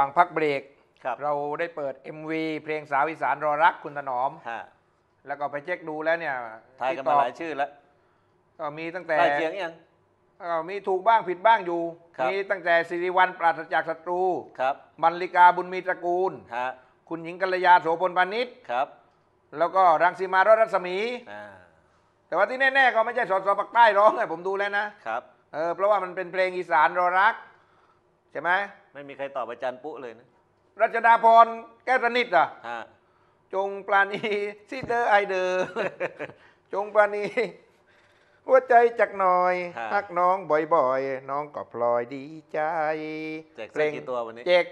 ว่างพักเบรก ครับเราได้เปิด MV เพลงสาวอีสานรอรักคุณถนอม ฮะแล้วก็ไปเช็คดูแล้วเนี่ยทายกันที่มาตอบหลายชื่อแล้วก็มีตั้งแต่ใกล้เคียงยังก็มีถูกบ้างผิดบ้างอยู่ ครับ มีตั้งแต่สิริวัลปราศจากศัตรูครับบรรลิกาบุญมีตระกูล ฮะคุณหญิงกัลยาโสพลพานิชครับแล้วก็รังสีมารอดรัศมี อ่าแต่ว่าที่แน่ ๆ ก็ไม่ใช่สสปักใต้ร้องไงผมดูแล้วนะครับ เออเพราะว่ามันเป็นเพลงอีสานรอรัก ใช่ไหมไม่มีใครตอบอาจารย์ปุ๊เลยนะรัชดาพรแก้วสนิทอะ ฮะจงปราณีสิเดอไอเดอจงปราณีหัวใจจักหน่อยฮักน้องบ่อยๆ น้องก็พลอยดีใจแจกเสื้อกี่ตัววันนี้เจก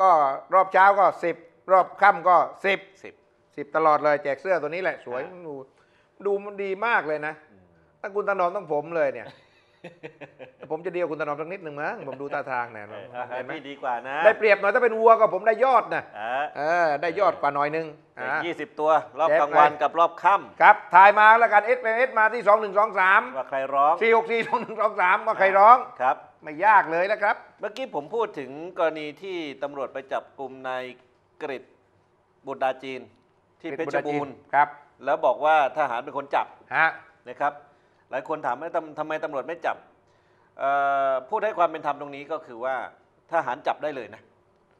ก็รอบเช้าก็สิบรอบค่ำก็สิบสิบ สิบตลอดเลยแจกเสื้อตัวนี้แหละสวยครับดูดูมันดีมากเลยนะถ้าคุณถนอมต้องผมเลยเนี่ย ผมจะเดียวคุณถนอมสักนิดหนึ่งมั้งผมดูท่าทางเนี่ยเออเอาให้เห็นไหมพี่ดีกว่านะ ได้เปรียบหน่อยถ้าเป็นวัวก็ผมได้ยอดนะอ่าเออได้ยอดกว่าหน่อยนึงแจอ่ากยี่สิบตัว รอบแจกกลางวันไปกับรอบค่ครับถ่ายมาแล้วกัน S M S มาที่2 1 2 3ำว่าใครร้อง4 6 4 2 1 2 3ว่าใครร้องครับไม่ยากเลยนะครับ เมื่อกี้ผมพูดถึงกรณีที่ตำรวจไปจับกลุ่มนายกฤษบุตรดาจีน ที่เพชรบูรณ์ครับ แล้วบอกว่าทหารเป็นคนจับฮะนะครับห ลายคนถามว่าทำทำไมตำรวจไม่จับเอ่อพูดให้ความเป็นธรรมตรงนี้ก็คือว่าทหารจับได้เลยนะ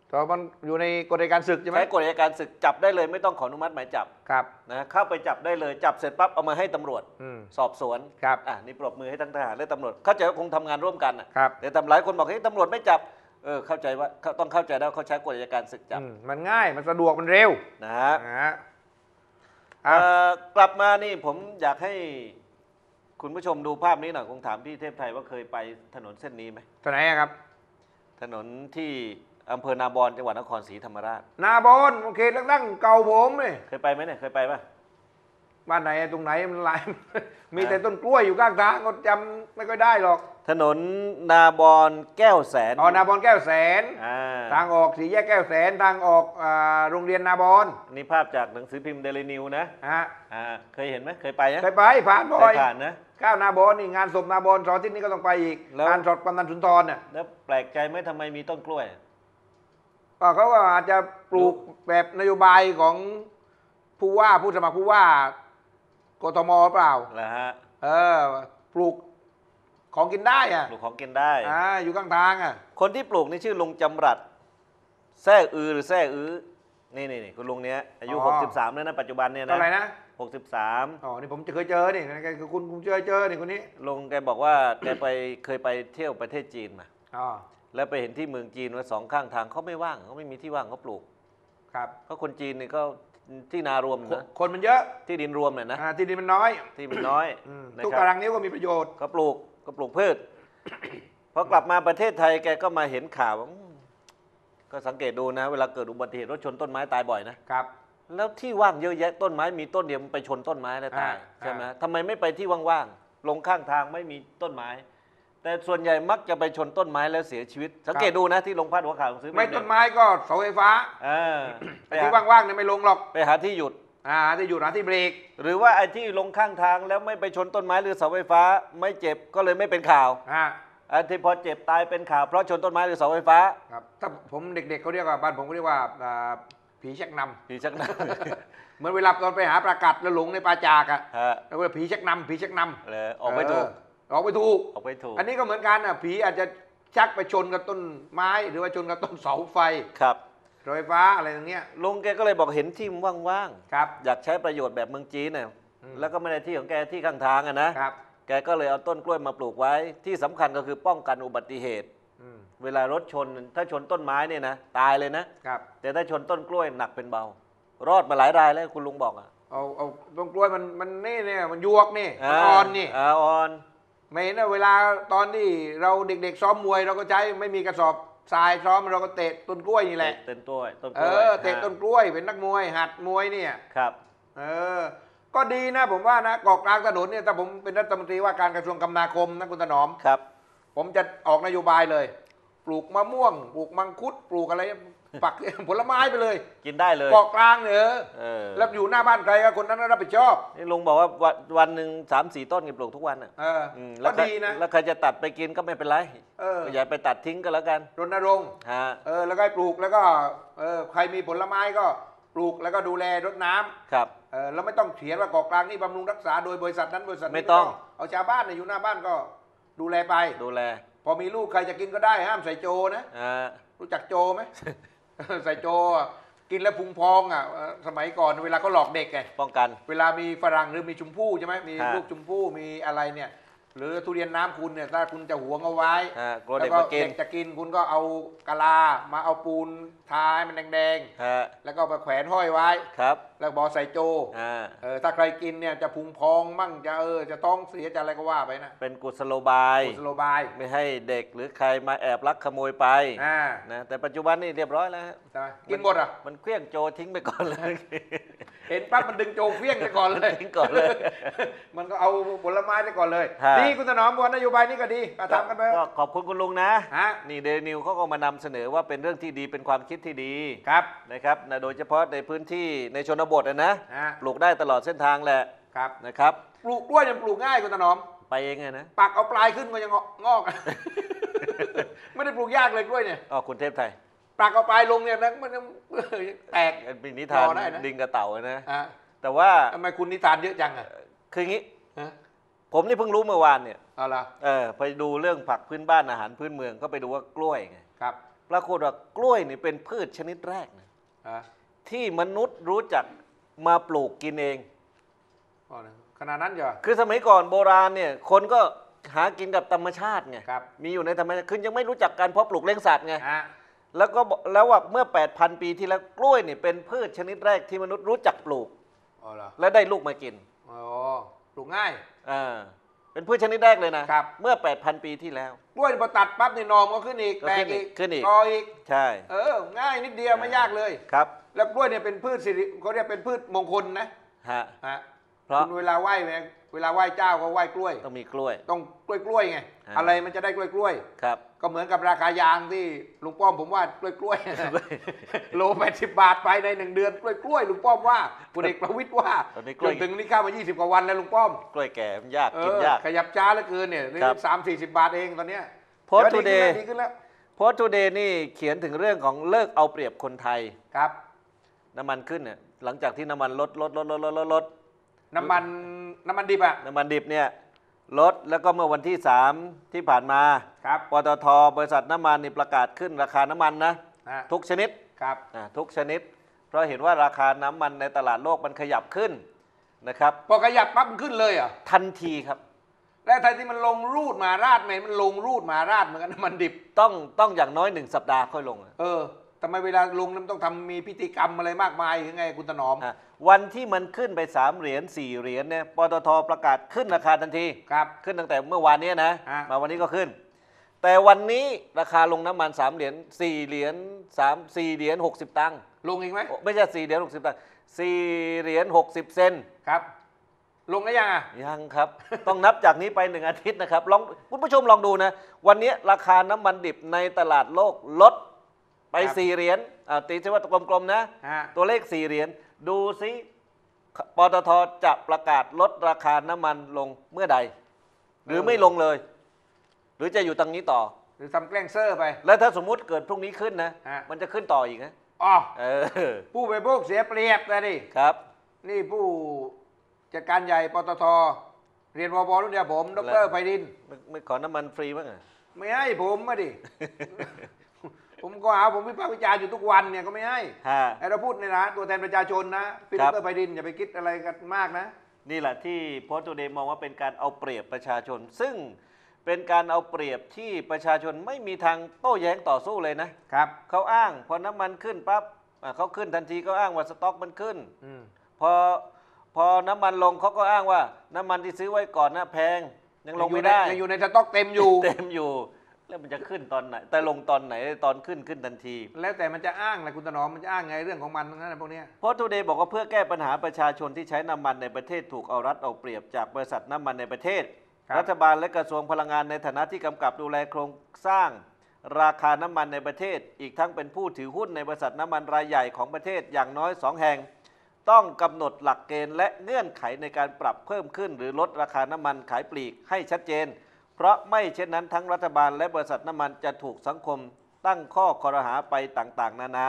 เพราะมันอยู่ในกฎอัยการศึกใช่ไหมใช้กฎอัยการศึกจับได้เลยไม่ต้องขออนุมัติหมายจับครับนะเข้าไปจับได้เลยจับเสร็จปั๊บเอามาให้ตำรวจอืมสอบสวนครับอะนี่ปรบมือให้ทั้งทหารและตำรวจเข้าใจว่าคงทำงานร่วมกันน่ะครับแต่ตำหลายคนบอกเฮ้ยตำรวจไม่จับเออเข้าใจว่าเขาต้องเข้าใจได้ว่าเขาใช้กฎอัยการศึกจับอืมมันง่ายมันสะดวกมันเร็วนะฮะนะฮะเอ่อกลับมานี่ผมอยากให้ คุณผู้ชมดูภาพนี้หน่อยคงถามพี่เทพไทยว่าเคยไปถนนเส้นนี้ไหมท่าไหนอะครับ ถนนที่อำเภอนาบอนจังหวัดนครศรีธรรมราช นาบอนโอเคเลือกตั้งเก่าผมเลยเคยไปไหมเนี่ยเคยไปปะ บ้านไหนตรงไหนมันหลาย มีแต่ต้นกล้วยอยู่ข้างทางก็จำไม่ค่อยได้หรอก ถนนนาบอนแก้วแสนอ๋อนาบอนแก้วแสนอ่าทางออกสีแยกแก้วแสนทางออกอ่าโรงเรียนนาบอนนี่ภาพจากหนังสือพิมพ์เดลินิวนะฮะอ่าเคยเห็นไหมเคยไปนะเคยไปผ่านบ่เคอยยผ่านนะข้าวนาบอนนี่งานศพนาบอนสอนที่นี้ก็ต้องไปอีกแล้วงานศพกำนันสุนทรเนี่ยแล้วแปลกใจไหมทำไมมีต้นกล้วยก็เขาก็อาจจะปลูกแบบนโยบายของผู้ว่าผู้สมัครผู้ว่า กทมหรือเปล่า แล้วฮะเออ ปลูกของกินได้อะปลูกของกินได้ อ่าอยู่ข้างทางอะ คนที่ปลูกนี่ชื่อลุงจำรัดแซ่อือหรือแซ่อื้อนี่นี่นี่คุณลุงเนี้ยอายุ63 แล้วนะปัจจุบันเนี่ยนะเท่าไหร่นะ 63 อ๋อ นี่ผมจะเคยเจอนี่นั่นคือคุณคุณเคยเจอนี่คนนี้ ลุงแกบอกว่า แกไปเคยไปเที่ยวประเทศจีนมา อ๋อ แล้วไปเห็นที่เมืองจีนว่าสองข้างทางเขาไม่ว่างเขาไม่มีที่ว่างเขาปลูก ครับ เพราะคนจีนนี่ก็ ที่นารวมคนนะ คนมันเยอะที่ดินรวมเนี่ยนะอ่าที่ดินมันน้อย ที่มันน้อยอืมนะทุกครัตาบรางนิ้วก็มีประโยชน์ก็ปลูกก็ปลูกพืชพอกลับมาประเทศไทยแกก็มาเห็นข่าวว่าอืมก็สังเกตดูนะ เวลาเกิดอุบัติเหตุรถชนต้นไม้ตายบ่อยนะครับ แล้วที่ว่างเยอะแยะต้นไม้มีต้นเดียวมันไปชนต้นไม้แล้วตายอ่าใช่ไหมอ่าทำไมไม่ไปที่ว่างๆลงข้างทางไม่มีต้นไม้ แต่ส่วนใหญ่มักจะไปชนต้นไม้แล้วเสียชีวิต สังเกตดูนะที่ลงพาดหัวข่าวซื้อไม่ต้นไม้ก็เสาไฟฟ้าเออไปที่หาว่างๆเนี่ยไม่ลงหรอกไปหาที่หยุดอ่าที่อยู่หาที่เบรก หรือว่าไอ้ที่ลงข้างทางแล้วไม่ไปชนต้นไม้หรือเสาไฟฟ้า ไม่เจ็บก็เลยไม่เป็นข่าวอ่าไอ้ที่พอเจ็บตายเป็นข่าวเพราะชนต้นไม้หรือเสาไฟฟ้าครับถ้าผมเด็กๆเขาเรียกว่าบ้านผมเขาเรียกว่าอ่าผีชักนำผีชักหน้าเหมือนเวลาตอนไปหาปลากัดแล้วหลงในปลาจากอะฮะแล้วก็ผีชักนำผีชักนำเลยออกไม่ถูกเออออกไม่ถูก ออกไม่ถูก อันนี้ก็เหมือนกันอะผีอาจจะชักไปชนกับต้นไม้ หรือว่าชนกับต้นเสาไฟครับเสาไฟฟ้าอะไรอย่างเงี้ยลุงแกก็เลยบอกเห็นที่ว่างครับ ๆอยากใช้ประโยชน์แบบเมืองจีนน่ะอืม แล้วก็ไม่ได้ที่ของแกที่ข้างทางอะนะครับ แกก็เลยเอาต้นกล้วยมาปลูกไว้ ที่สำคัญก็คือป้องกันอุบัติเหตุ อืมเวลารถชนถ้าชนต้นไม้เนี่ยนะตายเลยนะ ครับ แต่ถ้าชนต้นกล้วยหนักเป็นเบา รอดมาหลายรายแล้วคุณลุงบอกอะเอาเอาต้นกล้วยมันมันนี่เนี่ยมันยวกนี่มันอ่อนนี่าอ่อน ไม่เห็นนะเวลาตอนที่เราเด็กๆซ้อมมวยเราก็ใช้ไม่มีกระสอบทรายซ้อมเราก็เตะต้นกล้วยนี่แหละเต้นต้นต้นกเอล้วยอเตะต้นกล้วยเป็นนักมวย หัดมวยเนี่ย ครับ เออ ก็ดีนะผมว่านะเกาะกลางถนนเนี่ยถ้าผมเป็นรัฐมนตรีว่าการกระทรวงคมนาคมนะคุณถนอม ครับ ผมจะออกนโยบายเลย ปลูกมะม่วง ปลูกมังคุด ปลูกอะไร ปัก ผลไม้ไปเลยกินได้เลยเกาะกลางเนี่ยเออเออแล้วอยู่หน้าบ้านใครก็คนนั้นรับผิดชอบ นี่ลุงบอกว่าวันวันหนึ่งสามสี่ต้นกินปลูกทุกวันอะเอออมก็แล้วใครดีนะ แล้วใครจะตัดไปกินก็ไม่เป็นไรเอออย่าไปตัดทิ้งก็แล้วกันรณรงค์ฮะเออแล้วก็ให้ปลูกแล้วก็เออใครมีผลไม้ก็ปลูกแล้วก็ดูแลรดน้ำครับ เออแล้วไม่ต้องเขียนว่าเกาะกลางนี่บำรุงรักษาโดยบริษัทนั้นบริษัทนี้ไม่ต้อง เอาชาวบ้านเนี่ยอยู่หน้าบ้านก็ดูแลไป ดูแลพอมีลูกใครจะกินก็ได้ห้ามใส่โจนะอ่ารู้จักโจไหม ใส่โจอะกินแล้วพุงพองอะเออสมัยก่อนเวลาเขาหลอกเด็กไงป้องกัน เวลามีฝรั่งหรือมีชมพู่ใช่ไหมมีฮะ ลูกชมพู่มีอะไรเนี่ย หรือทุเรียนน้ำคุณเนี่ยถ้าคุณจะหวงเอาไว้ฮะกลัวแล้เด็กวก็มากินเด็กจะกินคุณก็เอากะลามาเอาปูนทาให้มันแดงฮะๆ แล้วก็ไปแขวนห้อยไว้ ครับแล้วบอกใส่โจอ่าเออถ้าใครกินเนี่ยจะพุงพองมั่งจะเออจะต้องเสียจะอะไรก็ว่าไปนะเป็นกุศโลบาย กุศโลบายไม่ให้เด็กหรือใครมาแอบลักขโมยไปอ่านะแต่ปัจจุบันนี่เรียบร้อยแล้วฮะใช่ไหมกินหมดอะ มันเคลี้ยงโจทิ้งไปก่อนเลย เห็นปั๊บมันดึงโจเฟี้ยงไปก่อนเลยทิ้งก่อนเลย มันก็เอาผลไม้ไปก่อนเลย ฮะ ดีคุณถนอมวันนโยบายนี้ก็ดีก็ทำกันไปก็ขอบคุณคุณลุงนะ ฮะนี่เดนิวเขาก็มานำเสนอว่าเป็นเรื่องที่ดีเป็นความคิดที่ดีครับ นะครับนะโดยเฉพาะในพื้นที่ในชนบทอะนะฮะ ปลูกได้ตลอดเส้นทางแหละครับ นะครับ ปลูกกล้วยยังปลูกง่ายคุณถนอม ไปเองไงนะปักเอาปลายขึ้นก็ยังงอก ไม่ได้ปลูกยากเลยกล้วยเนี่ย อ๋อคุณเทพไทย ปักเอาปลายลงเนี่ยนะมันยังแตกเป็นนิทานรอได้นะดิงกระเต่านะอะแต่ว่าทำไมคุณนิทานเยอะจังอะคืออย่างนี้ฮะผมนี่เพิ่งรู้เมื่อวานเนี่ยเอาละเออไปดูเรื่องผักพื้นบ้านอาหารพื้นเมืองก็ไปดูว่ากล้วยไงครับปรากฏว่ากล้วยนี่เป็นพืชชนิดแรกนะอะที่มนุษย์รู้จักมาปลูกกินเองอ๋อนะขนาดนั้นเหรอคือสมัยก่อนโบราณเนี่ย คนก็หากินกับธรรมชาติไงครับมีอยู่ในธรรมชาติคือยังไม่รู้จักการเพาะปลูกเลี้ยงสัตว์ไงฮะ แล้วก็บอกแล้วว่าเมื่อ 8,000 ปีที่แล้วกล้วยนี่เป็นพืชชนิดแรกที่มนุษย์รู้จักปลูก อ๋อเหรอและได้ลูกมากินอ๋อปลูกง่าย อ่าเป็นพืชชนิดแรกเลยนะครับ เมื่อ 8,000 ปีที่แล้ว กล้วยพอตัดปั๊บนี่หนอมก็ขึ้นอีกก็แตขึ้กนอีอีกกขึ้นอีก กออีก ใช่ เออ ง่ายนิดเดียวไม่ยากเลย ครับแล้วกล้วยเนี่ยเป็นพืชสิริเขาเรียกเป็นพืชมงคลนะฮะ ฮะ เพราะคุณเวลาไหว้เนี่ยเวลาไหว้เจ้าก็ไหว้กล้วย ต้องมีกล้วย ต้องกล้วยกล้วยๆไงอ่าอะไรมันจะได้กล้วยกล้วยครับๆก็เหมือนกับราคายางที่ลุงป้อมผมว่ากล้วยกล้วยๆโลแปดสิบบาทภายในหนึ่งเดือนกล้วยกล้วยๆลุงป้อมว่าพลเอกประวิตยว่าตอนนี้กจล้วยนถึงนี่เข้ามา 20 กว่าวันแล้วลุงป้อม กล้วยแก่มันยากเอกินอยากขยับช้าเหลือเกินเนี่ยนี่ครับสามสี่สิบบาทเองตอนเนี้ย Post ดี๋ยว Today ดีขึ้นแล้วโพสต์ทูเดย์นี่เขียนถึงเรื่องของเลิกเอาเปรียบคนไทยครับ น้ำมันขึ้นเนี่ยหลังจากที่น้ำมันลดลดลดลดลดลดลด น้ำมันน้ำมันดิบอะน้ำมันดิบเนี่ยลดแล้วก็เมื่อวันที่ 3 ที่ผ่านมาครับปตทบริษัทน้ำมันนี่ประกาศขึ้นราคาน้ำมันนะฮะทุกชนิดครับอ่าทุกชนิด เพราะเห็นว่าราคาน้ำมันในตลาดโลกมันขยับขึ้นนะครับพอขยับปั๊บมันขึ้นเลยเหรอะทันทีครับ แล้วไทยที่มันลงรูดมาราดไหมมันลงรูดมาราดเหมือนกันน้ำมันดิบต้องต้องอย่างน้อยหนึ่งสัปดาห์ค่อยลงอะเออ ทำไมเวลาลงนั้นต้องทำมีพิธีกรรมอะไรมากมายยังไงคุณถนอม อะวันที่มันขึ้นไป 3 เหรียญ4เหรียญเนี่ยปตทประกาศขึ้นราคาทันที ครับ ขึ้นตั้งแต่เมื่อวานนี้นะ ฮะ มาวันนี้ก็ขึ้น แต่วันนี้ราคาลงน้ำมัน 3 เหรียญ4เหรียญ3 4เหรียญ60 ตังค์ลงอีกไหมโอ้ไม่ใช่4เหรียญ60 ตังค์4เหรียญ60 เซนต์ครับ ลงได้ยังอะ ยังครับ ต้องนับจากนี้ไปหนึ่งอาทิตย์นะครับลองคุณผู้ชมลองดูนะ วันนี้ราคาน้ำมันดิบในตลาดโลกลด ไปครับ4เหรียญอ่าตีใช่ว่ากลมๆนะ ฮะ ตัวเลข4เหรียญดูซิปตทจะประกาศลดราคาน้ำมันลงเมื่อใด หรือไม่ลงเลย หรือจะอยู่ตรงนี้ต่อ หรือทำแกล้งเซอร์ไป แล้วถ้าสมมุติเกิดพรุ่งนี้ขึ้นนะ ฮะ มันจะขึ้นต่ออีกนะอ๋อเออผู้บริโภคเสียเปรียบนะดิ ครับ นี่ผู้จัดการใหญ่ปตท เรียนวบรุ่นเดียวผม ดแล้รวไพดินไม่ไม่ขอน้ำมันฟรีบ้างอะไม่ให้ผมมาดิ ผมก็หาผมวิพากษ์วิจารณ์อยู่ทุกวันเนี่ยก็ไม่ให้ฮะ ไอ้เราพูดในนะตัวแทนประชาชนนะพี่คดรับ รไพดินอย่าไปคิดอะไรกันมากนะ นี่แหละที่โพสต์ตัวเดมองว่าเป็นการเอาเปรียบประชาชน ซึ่งเป็นการเอาเปรียบที่ประชาชนไม่มีทางโต้แย้งต่อสู้เลยนะ ครับเขาอ้างพอน้ำมันขึ้นปั๊บอะเขาขึ้นทันทีก็อ้างว่าสต็อกมันขึ้น อืมพอพอน้ำมันลงเขาก็อ้างว่า น้ำมันที่ซื้อไว้ก่อนน่ะแพงยังลงไม่ได้ ยังอยู่ในสต็อกเต็มอยู่ เต็มอยู่ แล้วมันจะขึ้นตอนไหน แต่ลงตอนไหนตอนขึ้นขึ้นทันที แล้วแต่มันจะอ้างนะคุณถนอมมันจะอ้างไงเรื่องของมันทั้งนั้นนะพวกเนี้ยโพสต์ทูเดย์บอกว่าเพื่อแก้ปัญหาประชาชนที่ใช้น้ำมันในประเทศถูกเอารัดเอาเปรียบจากบริษัทน้ำมันในประเทศ ครับ รัฐบาลและกระทรวงพลังงานในฐานะที่กำกับดูแลโครงสร้าง ราคาน้ำมันในประเทศ อีกทั้งเป็นผู้ถือหุ้นในบริษัทน้ำมันรายใหญ่ของประเทศอย่างน้อย2แห่ง ต้องกำหนดหลักเกณฑ์และเงื่อนไขในการปรับเพิ่มขึ้น หรือลดราคาน้ำมันขายปลีกให้ชัดเจน เพราะไม่เช่นนั้นทั้งรัฐบาลและบริษัทน้ำมันจะถูกสังคมตั้งข้อคอรหาไปต่างๆ นานา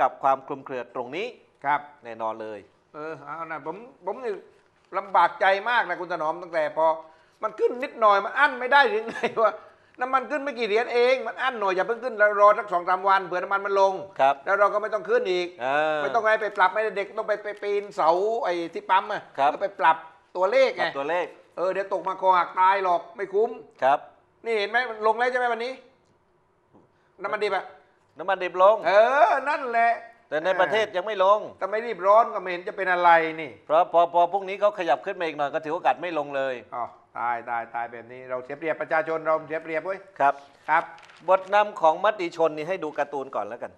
กับความคลุมเครือตรงนี้ครับ แน่นอนเลย เออเอานะผมผมนี่ลำบากใจมากนะคุณถนอมตั้งแต่พอ มันขึ้นนิดหน่อยมันอั้นไม่ได้หรือไงวะน้ำมันขึ้นไม่กี่เหรียญเองมันอั้นหน่อยอย่าเพิ่งขึ้นแล้วรอสักสองสามวันเผื่อน้ำมันมันลง ครับ แล้วเราก็ไม่ต้องขึ้นอีกเออ ไม่ต้องไปไปปรับไม่ได้เด็กต้องไปไปปีนเสาไอ้ที่ปั๊มอะครับ แล้วไปปรับตัวเลขกัไงบตัวเลข เออเดี๋ยวตกมาคอหักตายหรอกไม่คุ้ม ครับ นี่เห็นไหมมันลงแล้วใช่ไหมวันนี้ น้ำมันดิบอะน้ำมันดิบลง เออ นั่นแหละ แต่ในประเทศยังไม่ลง แต่ไม่รีบร้อนก็ไม่เห็นจะเป็นอะไรนี่ เพราะพอพอพรุ่งนี้เขาขยับขึ้นมาอีกหน่อยก็ถือโอกาสไม่ลงเลยอ๋อตายตายตายแบบนี้ เราเสียเปรียบประชาชนเราเสียเปรียบเว้ยครับ ครับ บทนำของมติชนนี่ให้ดูการ์ตูนก่อนแล้วกัน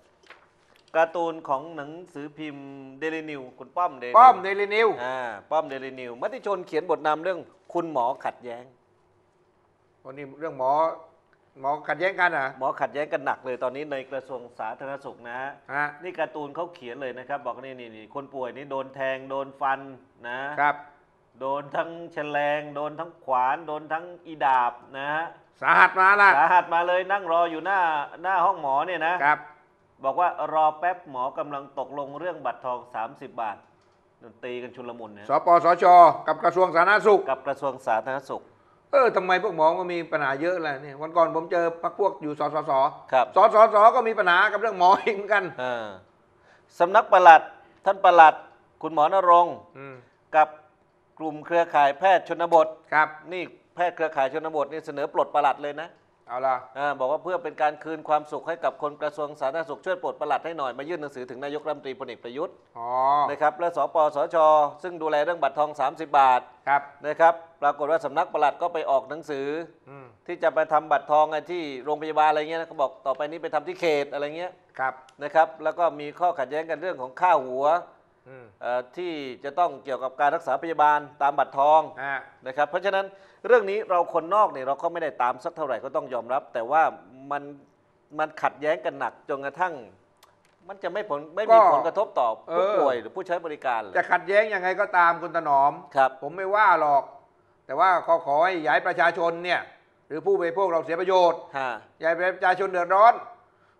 การ์ตูนของหนังสือพิมพ์เดลินิวคุณป้อมเดลิป้อมเดลินิว อ่าป้อมเดลินิวมติชนเขียนบทนำเรื่อง คุณหมอขัดแย้ง วันนี้เรื่องหมอหมอขัดแย้งกันเหรอะหมอขัดแย้งกันหนักเลยตอนนี้ในกระทรวงสาธารณสุขนะฮะ ฮะนี่การ์ตูนเขาเขียนเลยนะครับ บอกนี่นี่นี่คนป่วยนี่โดนแทงโดนฟันนะ ครับ โดนทั้งแฉลง โดนทั้งขวาน โดนทั้งอีดาบนะฮะสาหัสมาละสาหัสมาเลยนั่งรออยู่หน้าหน้าห้องหมอเนี่ยนะ ครับ บอกว่ารอแป๊บหมอกำลังตกลงเรื่องบัตรทอง 30 บาท ตีกันชุลมุนนะสปสช กับกระทรวงสาธารณสุข กับกระทรวงสาธารณสุข เออทำไมพวกหมอมันมีปัญหาเยอะเลยเนี่ยวันก่อนผมเจอพักพวกอยู่สสสครับสสสก็มีปัญหากับเรื่องหมออีกเหมือนกันอ่าสำนักปลัดท่านปลัด คุณหมอนรงค์อืมกับกลุ่มเครือข่ายแพทย์ชนบทครับ นี่แพทย์เครือข่ายชนบทนี่เสนอปลดปลัดเลยนะ เอาละอาบอกว่าเพื่อเป็นการคืนความสุขให้กับคนกระทรวงสาธารณสุขช่วยปลดปลัดให้หน่อยมายื่นหนังสือถึงนายกรัฐมนตรีพลเอกประยุทธ์อ๋อนะครับและสปสช ซึ่งดูแลเรื่องบัตรทอง 30 บาทครับนะครับปรากฏว่าสำนักปลัดก็ไปออกหนังสืออืมที่จะไปทำบัตรทองไอ้ที่โรงพยาบาลอะไรเงี้ยนะเขาบอกต่อไปนี้ไปทำที่เขตอะไรเงี้ยครับนะครับแล้วก็มีข้อขัดแย้งกันเรื่องของค่าหัวอืม เอ่อที่จะต้องเกี่ยวกับการรักษาพยาบาลตามบัตรทองอ่า นะครับเพราะฉะนั้นเรื่องนี้เราคนนอกเนี่ยเราก็ไม่ได้ตามสักเท่าไหร่ก็ต้องยอมรับ แต่ว่ามันมันขัดแย้งกันหนักจนกระทั่ง มันจะไม่ผลไม่มีผลกระทบต่อผู้ป่วยหรือผู้ใช้บริการเลยจะขัดแย้งยังไงก็ตามคุณถนอม ครับ ผมไม่ว่าหรอก แต่ว่าขอขอให้ย้ายประชาชนเนี่ย หรือผู้บริโภคเราเสียประโยชน์ฮะ อย่าให้ประชาชนเดือดร้อน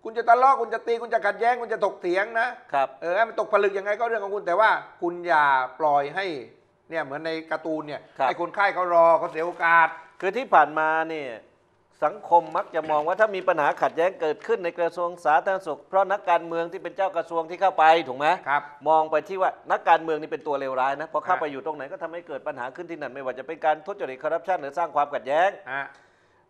คุณจะทะเลาะคุณจะตีคุณจะขัดแย้งคุณจะถกเถียงนะครับ เออให้มันตกผลึกยังไงก็เรื่องของคุณแต่ว่า คุณอย่าปล่อยให้เนี่ยเหมือนในการ์ตูนเนี่ยครับ ให้คนไข้เขารอเขาเสียโอกาส คือที่ผ่านมาเนี่ยสังคมมักจะมองว่าถ้ามีปัญหาขัดแย้งเกิดขึ้นในกระทรวงสาธารณสุข เพราะนักการเมืองที่เป็นเจ้ากระทรวงที่เข้าไปถูกไหมครับมองไปที่ว่านักการเมืองนี่เป็นตัวเลวร้ายนะพอเข้าฮะไปอยู่ตรงไหนก็ทำให้เกิดปัญหาขึ้นที่นั่นไม่ว่าจะเป็นการทุจริตคอร์รัปชันหรือสร้างความขัดแย้ง อะ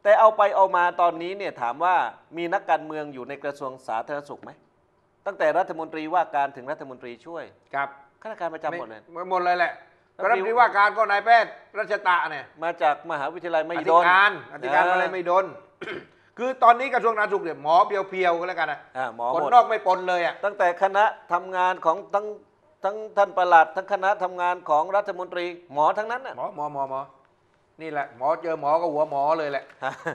แต่เอาไปเอามาตอนนี้เนี่ยถามว่ามีนักการเมืองอยู่ในกระทรวงสาธารณสุขไหม ตั้งแต่รัฐมนตรีว่าการถึงรัฐมนตรีช่วยครับข้าราชการประจำหมดเลยไม่หมดเลยแหละรัก็ฐรัมฐนมตรีนตรีว่าการก็นายแพทย์รัชตะเนี่ยมาจากมหาวิทยาลัยมอหิธิดลการอธิการอ่อะไรไม่ดนคือตอนนี้กระทรวงสาธารณสุขเนี่ยหมอเพียวๆก็แล้วกันนะอ่าหมอคนหมดนอกไม่ปนเลยอะตั้งแต่คณะทำงานของทั้งทั้งท่านประหลัดทั้งคณะทำงานของรัฐมนตรีหมอทั้งนั้นน่ะหมอหมอหมอหมอ นี่แหละหมอเจอหมอก็หัวหมอเลยแหละ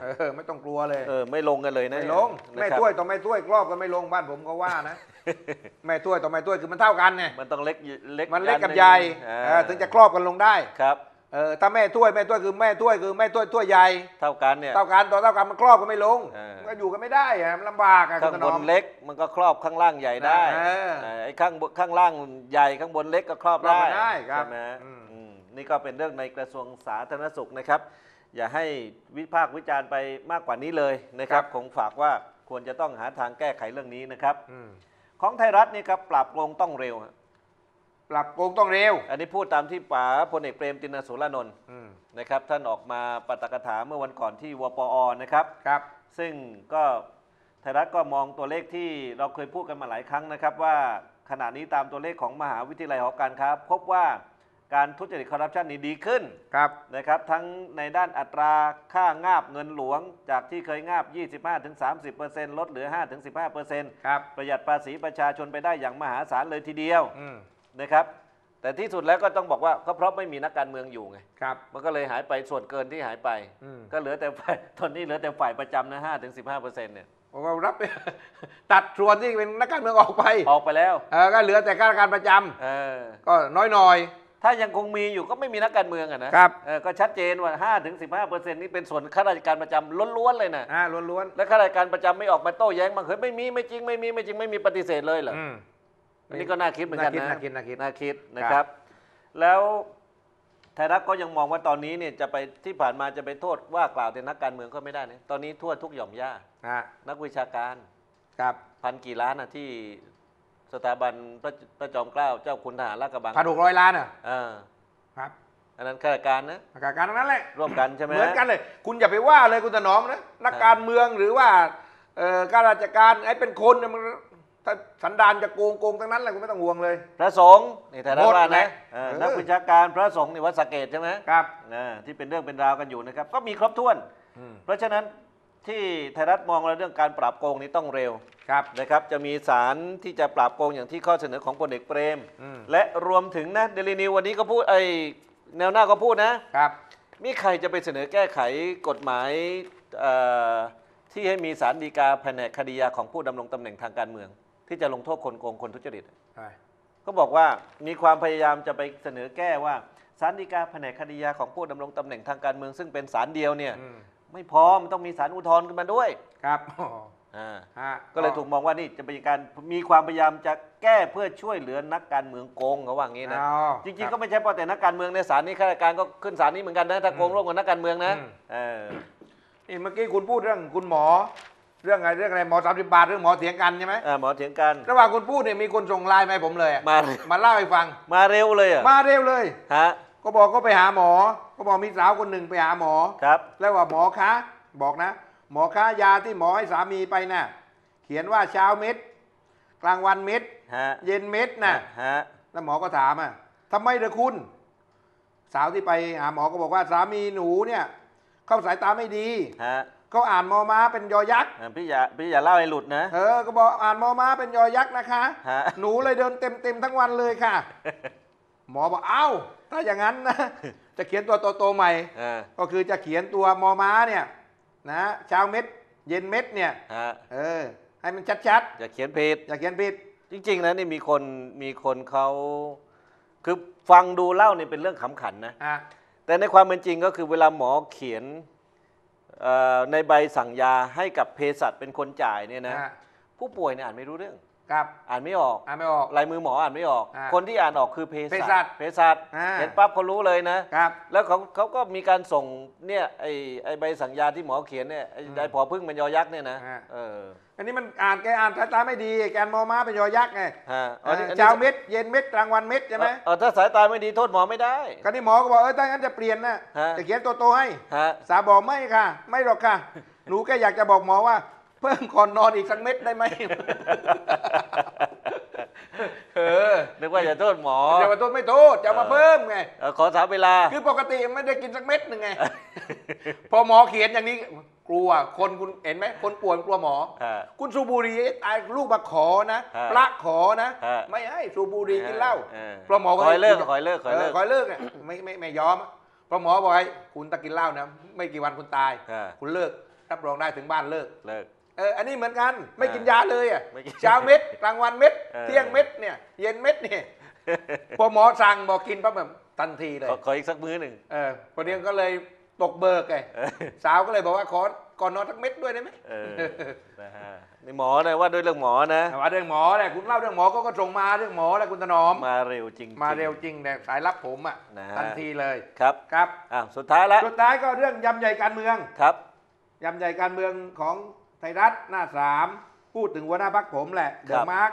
เออไม่ต้องกลัวเลยเออไม่ลงกันเลยนะไม่ลงนะแม่ครับถ้วยต่อแม่ถ้วยครอบก็ไม่ลงบ้านผมก็ว่านะแม่ถ้วยต่อแม่ถ้วยคือมันเท่ากันไงมันต้องเล็กเล็กมันเล็กกับอัใหญ่อ่าเออถึงจะครอบกันลงได้ครับเออถ้าแม่ถ้วยแม่ถ้วยคือแม่ถ้วยคือแม่ถ้วยถ้วยใหญ่เท่ากันเนี่ยเท่ากันต่อเท่ากันมันครอบกันไม่ลงเออมันก็อยู่กันไม่ได้อะมันลำบากอะคุข้างณถบนอนมเล็กมันก็ครอบข้างล่างใหญ่ได้เออเออไอ้ข้างบนข้างล่างใหญ่ข้างบนเล็กก็ครอบครอบได้กันได้ครับใช่ไหมอืมอืม นี่ก็เป็นเรื่องในกระทรวงสาธารณสุขนะครับ อย่าให้วิพากษ์วิจารณ์ไปมากกว่านี้เลยนะครับคงฝากว่าควรจะต้องหาทางแก้ไขเรื่องนี้นะครับอืมของไทยรัฐนี่ครับปราบโกงต้องเร็วฮะปรับโกงต้องเร็ว อันนี้พูดตามที่ป๋าพลเอกเปรมตินสุรานนท์อืมนะครับ ท่านออกมาปาตกถาเมื่อวันก่อนที่วปอนะครับครับ ซึ่งก็ไทยรัฐก็มองตัวเลขที่เราเคยพูดกันมาหลายครั้งนะครับ ว่าขณะนี้ตามตัวเลขของมหาวิทยาลัยหอการค้าพบว่า การทุจริตคอร์รัปชันนี้ดีขึ้นครับนะครับ ทั้งในด้านอัตราค่างาบเงินหลวง จากที่เคยงาบ 25-30%ลดเหลือ 5-15%ครับประหยัดภาษีประชาชนไปได้อย่างมหาศาลเลยทีเดียวอืมนะครับ แต่ที่สุดแล้วก็ต้องบอกว่าก็เพราะไม่มีนักการเมืองอยู่ไงครับมันก็เลยหายไปส่วนเกินที่หายไปอืมก็เหลือแต่ฝ่ายตอนนี้เหลือแต่ฝ่ายประจำนะ5-15%เนี่ยบอกว่ารับตัดส่วนที่เป็นนักการเมืองออกไป ออกไปแล้วเออก็เหลือแต่ข้าราชการประจำเออก็น้อยหน่อย ถ้ายังคงมีอยู่ก็ไม่มีนักการเมืองอะนะครับ เออก็ชัดเจนว่า5ถึง15เปอร์เซ็นต์นี่เป็นส่วนข้าราชการประจำล้วนๆเลยนะอ่าล้วนแล้วข้าราชการประจำไม่ออกมาโต้แย้งบางเฮ้ยไม่มีไม่จริงไม่มีไม่จริงไม่มีปฏิเสธเลยเหรอๆอืม อันนี้ก็น่าคิดเหมือนกันนะน่าคิดน่าคิดน่าคิดนะครับแล้วไทยรัฐก็ยังมองว่าตอนนี้เนี่ยจะไปที่ผ่านมาจะไปโทษว่ากล่าวแต่นักการเมืองก็ไม่ได้นะตอนนี้ทั่วทุกหย่อมย่าอ่านักวิชาการ ครับ พันกี่ล้านนะที่ สถาบันพระพระจอมเกล้าเจ้าคุณทหารลาดกระบังพันหกร้อยล้านอะเออครับอันนั้นข้าราชการนะนักการทั้งนั้นแหละร่วมกันใช่ไหมเหมือนกันเลย คุณอย่าไปว่าเลยคุณถนอมนะนักการเมืองหรือว่าเอ่อข้าราชการไอ้เป็นคนเนี่ยมันถ้าสันดานจะโกงโกงทั้งนั้นแหละคุณไม่ต้องห่วงเลย พระสงฆ์นี่ไทยรัฐหมดว่าแหนะละเออเออนักวิชาการพระสงฆ์นี่วัดสะเกตใช่ไหมครับนะที่เป็นเรื่องเป็นราวกันอยู่นะครับ ก็มีครบถ้วนอืมเพราะฉะนั้น ที่ไทยรัฐมองว่าเรื่องการปราบโกงนี้ต้องเร็วครับนะครับ จะมีสารที่จะปราบโกงอย่างที่ข้อเสนอของพลเอกเปรม อืม และรวมถึงนะเดลินิววันนี้ก็พูดไอแนวหน้าก็พูดนะ ครับ มีใครจะไปเสนอแก้ไขกฎหมายเอ่อที่ให้มีสารดีกาแผนกคดียาของผู้ดำรงตำแหน่งทางการเมือง ที่จะลงโทษคนโกงคนทุจริตใช่ก็บอกว่ามีความพยายามจะไปเสนอแก้ว่าสารดีกาแผนกคดียาของผู้ดำรงตำแหน่งทางการเมือง ซึ่งเป็นสารเดียวเนี่ยอืม ไม่พอมันต้องมีสารอุทธรณ์ขึ้นมาด้วยครับอ่าฮะก็เลยถูกมองว่านี่จะเป็นการมีความพยายามจะแก้เพื่อช่วยเหลือนักการเมืองโกงเขาว่างี้นะ อ๋อจริงๆก็ไม่ใช่เฉพาะแต่นักการเมืองในศาลนี้ข้าราชการก็ขึ้นศาลนี้เหมือนกันนะถ้าโกงร่วมกับนักการเมืองนะอืมเออนี่เมื่อกี้คุณพูดเรื่องคุณหมอ เรื่องอะไรเรื่องอะไรหมอสามสิบบาทเรื่องหมอเถียงกันใช่ไหมเออหมอเถียงกันระหว่างคุณพูดเนี่ยมีคนส่งไลน์มาให้ผมเลยอะมามาเล่าให้ฟัง มาเร็วเลยเหรอะมาเร็วเลย ฮะ ก็บอกก็ไปหาหมอ ก็บอกมีสาวคนหนึ่งไปหาหมอ ครับ แล้วว่าหมอคะบอกนะ หมอคะยาที่หมอให้สามีไปน่ะ เขียนว่าเช้าเม็ด กลางวันเม็ด ฮะเย็นเม็ดน่ะ ฮะ แล้วหมอก็ถามอะทำไมเด้อคุณ สาวที่ไปหาหมอก็บอกว่าสามีหนูเนี่ยเข้าสายตาไม่ดีฮะเขาอ่านมอม้าเป็นยอยักษ์อะพี่อย่าพี่อย่าเล่าให้หลุดนะ เออ ก็บอกอ่านมอม้าเป็นยอยักษ์นะคะ ฮะ หนูเลยเดินเต็มเต็มๆทั้งวันเลยค่ะ หมอบอกเอ้า ถ้าอย่างนั้นนะ จะเขียนตัวโตๆใหม่เออก็คือจะเขียนตัวมอม้าเนี่ยนะเช้าเม็ด เย็นเม็ดเนี่ยฮะเออให้มันชัดอย่าเขียนผิด ๆ อย่าเขียนผิด จริงๆนะนี่มีคนมีคนเขาคือฟังดูเล่านี่เป็นเรื่องขำขันนะ อะ แต่ในความเป็นจริงก็คือเวลาหมอเขียนเอ่อในใบสั่งยาให้กับเภสัชเป็นคนจ่ายเนี่ยนะอะผู้ป่วยเนี่ยอ่านไม่รู้เรื่อง ครับอ่านไม่ออกอ่านไม่ออก ลายมือหมออ่านไม่ออก อ่าคนที่อ่านออกคือเภเภสัสัชชเภสัชอ่า เห็นปั๊บเขารู้เลยนะ ครับ แล้วเขาเขาก็มีการส่งเนี่ยไอ้ไอ้ใบสั่งยาที่หมอเขียนเนี่ยไอ้อืมไอ้พอพึ่งมันยอยักษ์เนี่ยนะอ่าเอออันนี้มันอ่านแกอ่านสายตาไม่ดีแกนมอม้าเป็นยอยักษ์ไงฮะเออเช้าเม็ดเย็นเม็ดกลางวันเม็ดใช่ไหมเออถ้าสายตาไม่ดีโทษหมอไม่ได้ก็นี่หมอก็บอกเออถ้างั้นจะเปลี่ยนนะฮะ จะเขียนตัวโตให้ ฮะ สาบอกไม่ค่ะ ไม่หรอกค่ะ หนูแค่อยากจะบอกหมอว่า เพิ่มก่อนนอนอีกสักเม็ดได้ไหมเออนึกว่าจะโทษหมอจะมาโทษไม่โทษจะเอามาเพิ่มไงเออขอสามเวลา คือปกติไม่ได้กินสักเม็ดหนึ่งไง พอหมอเขียนอย่างนี้กลัวคนคุณเห็นไหมคนป่วยกลัวหมอฮะคุณสูบบุหรี่ตายลูกมาขอนะฮะพระขอนะฮะไม่ให้สูบบุหรี่กินเหล้าเออเพราะหมอขอให้เลิกขอให้เลิกขอให้เลิกขอให้เลิกเนี่ยไม่ไม่ไม่ยอมเพราะหมอบอกให้คุณตะกินเหล้านะไม่กี่วันคุณตายฮะคุณเลิกรับรองได้ถึงบ้านเลิกเลิก เอออันนี้เหมือนกันไม่กินยาเลยอะไม่กินเช้าเม็ดกลางวันเม็ดเออ เที่ยงเม็ดเนี่ยเย็นเม็ดเนี่ยพอหมอสั่งบอกกินปั๊บแบบทันทีเลยขอขออีกสักมื้อหนึ่งเออพอดีก็เลยตกเบิกไงเออสาวก็เลยบอกว่าขอก่อนนอนสักเม็ดด้วยได้ไหมเออนะฮะนี่หมอนะว่าด้วยเรื่องหมอนะ แต่ว่าเรื่องหมอแหละคุณเล่าเรื่องหมอก็ก็ส่งมาเรื่องหมอแหละคุณถนอม มาเร็วจริงๆ มาเร็วจริงแต่สายรับผมอะนะฮะ ทันทีเลยครับครับ อะสุดท้ายแล้วสุดท้ายก็เรื่องยำใหญ่การเมือง ครับ ยำใหญ่การเมืองของ ไทยรัฐหน้าสามพูดถึงหัวหน้าพักผมแหละเดครัอะบมาร์ก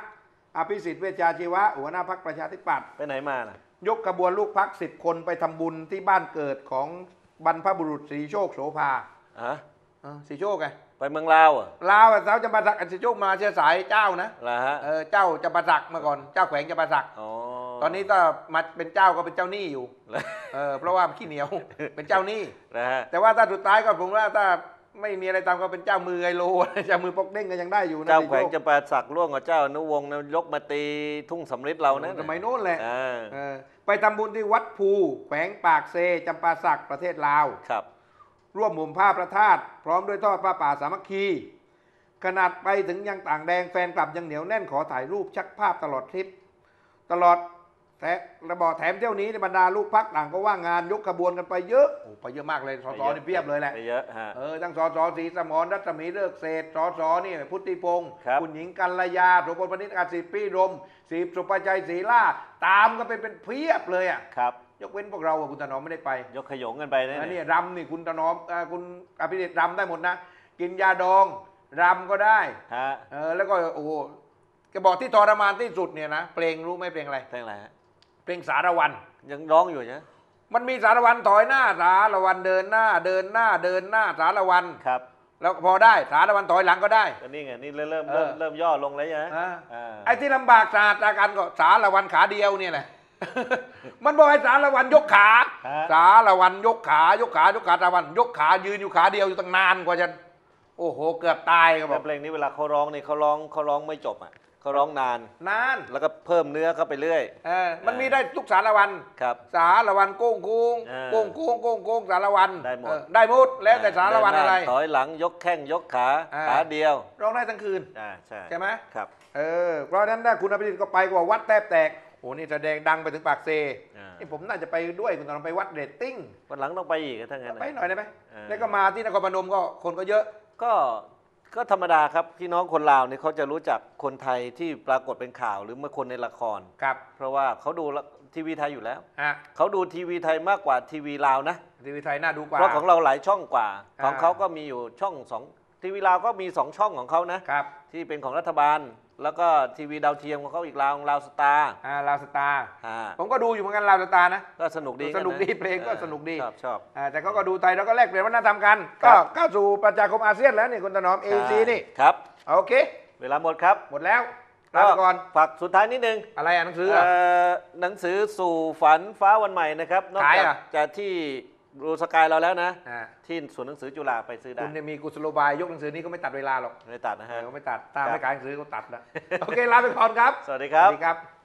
อภิสิทธิ์เวชชาชีวะ หัวหน้าพักประชาธิปัตย์ไปไหนมาน่ะ ยกขบวนลูกพักสิบคนไปทำบุญที่บ้านเกิดของบรรพบุรุษสีโชคโสภาฮะเออสีโชคไงไปเมืองลาวเหรอะลาวอะสาวจะมาสักดิ์สีโชคมาเชื้อสายเจ้านะล่ะฮะเออเจ้าจะประสักดิ์มาก่อนเจ้าแขวงจะประสักดิ์อ๋อตอนนี้ก็มาเป็นเจ้าก็เป็นเจ้าหนี้อยู่แล้วเออเพราะว่าขี้เหนียวเป็นเจ้าหนี้นะฮะแต่ว่าถ้าสุดท้ายก็ผมว่าถ้า ไม่มีอะไรตามก็เป็นเจ้ามือไอโลเจ้ามือปกเด้งก็ยังได้อยู่นะเจ้าแขวงสีโชคจะปาสักดิ์ร่วงกับเจ้าอนุวงศ์นะยกมาตีทุ่งสำริดเรานะสมัยโน้นแหละอ่าเออไปทำบุญที่วัดภูแขวงปากเซจำปาสักประเทศลาวครับ ร่วมหมุมผ้าพระธาตุพร้อมด้วยทอดผ้าป่าสามัคคี ขนาดไปถึงยังต่างแดงแฟนกลับยังเหนียวแน่นขอถ่ายรูปชักภาพตลอดทริป ตลอด แถระบอกแถมเที่ยวนี้ในบรรดาลูกพักต่างก็ว่างงานยกขบวนกันไปเยอะโอ้ไปเยอะมากเลยสสนี่เพียบเลยแหละไปเยอะฮะ เออทั้งสสศรีสมรรัศมีเลิกเศษสสนี่พุทธิพงศ์ครับณหญิงกัลยาสุพลปณิตอาศิปี้รมสีสุประชัยศรีล่า ตามกันไปเป็นเพียบเลยอะครับ ยกเว้นพวกเราอะคุณถนอมไม่ได้ไปยกขยงกันไปนะอันนี้เนี่ยรำนี่คุณถนอมเอ่อคุณอภิเดชรำได้หมดนะ กินยาดองรำก็ได้ฮะเออแล้วก็โอ้โหแกบอกที่ทรมานที่สุดเนี่ยนะเพลงรู้ไหมเพลงอะไร เพลงอะไรฮะ เพลงสารวัน ยังร้องอยู่นะมันมีสารวันถอยหน้าสารวันเดินหน้าเดินหน้าเดินหน้าสารวันครับ แล้วพอได้สารวันถอยหลังก็ได้ก็นี่ไงนี่เริ่มเริ่มเออเริ่มย่อลงแล้วนะอ่าอ่าไอ้ที่ลำบากสาตากันก็สารวันขาเดียวเนี่ยแหละมันบอกให้สารวันยกขาฮะสารวันยกขายกขายกขาสารวัน ยกขายืนอยู่ขาเดียวอยู่ตั้งนานกว่าจะโอ้โห เกือบตายก็บแต่อกเพลงนี้เวลาเขาร้องนี่เขาร้องเขาร้องไม่จบอะ เขาร้องนาน นานแล้วก็เพิ่มเนื้อเข้าไปเรื่อย เออมันมีได้ทุกสารวัน ครับ สารวันโก้งโค้งเออโก้งโค้งโก้งโค้งสารวันได้หมด เออได้หมดแล้วแต่สารวันเดิหอะไรถอยหลังยกแข้งยกขาอ่า ขาเดียวร้องได้ทั้งคืน อ่าใช่ใช่ไหม ครับเออเพราะฉะนั้นถ้าคุณอภิริตก็ไปกว่าวัดแทบแตกโอ้นี่แสดงดังไปถึงปากเซอ่านี่ผมน่าจะไปด้วยคุณตอนไปวัดเรตติ้งวันหลังต้องไปอีกถ้างั้น ไปหน่อยได้ไหมเออ แล้วก็มาที่นครพนมก็คนก็เยอะ ก็ ก็ธรรมดาครับพี่น้องคนลาวเนี่ยเขาจะรู้จักคนไทยที่ปรากฏเป็นข่าวหรือเมื่อคนในละคร ครับเพราะว่าเขาดูละทีวีไทยอยู่แล้ว ฮะเขาดูทีวีไทยมากกว่าทีวีลาวนะ ทีวีไทยน่าดูกว่า เพราะของเราหลายช่องกว่า อ่า ของเขาก็มีอยู่ช่องสองทีวีลาวก็มีสองช่องของเขานะ ครับ ที่เป็นของรัฐบาล แล้วก็ทีวีดาวเทียมของเขาอีกลาวลาวสตาร์อ่าลาวสตาร์อ่าผมก็ดูอยู่เหมือนกันลาวสตาร์นะ ก็สนุกดีสนุกดีะเพลงก็สนุกดี ชอบชอบ อ่าแต่เขาก็ดูไทยแล้วก็แลกเปลี่ยนวัฒนธรรมกัน ครัก็บ เข้าสู่ประชาคมอาเซียนแล้วนี่คุณถนอมเอซีนี่ครับ โอเค เวลาหมดครับหมดแล้วลาไปก่อนฝากสุดท้ายนิดนึงอะไรอะหนังสือเอ่อะอหนังสือสู่ฝันฟ้าวันใหม่นะครับนอกขายจากเหรอจากที่ รูสกายเราแล้วนะ อ่าที่ศูนย์หนังสือจุฬาไปซื้อได้คุณเนี่ยมีกุศโลบายยกหนังสือนี้ก็ไม่ตัดเวลาหรอกไม่ได้ตัดนะเอฮะอเขาไม่ตัดตามครับไม่ขายหนังสือเขาตัดแล้วโอเคลาไปก่อนครับ สวัสดีครับสวัสดีครับ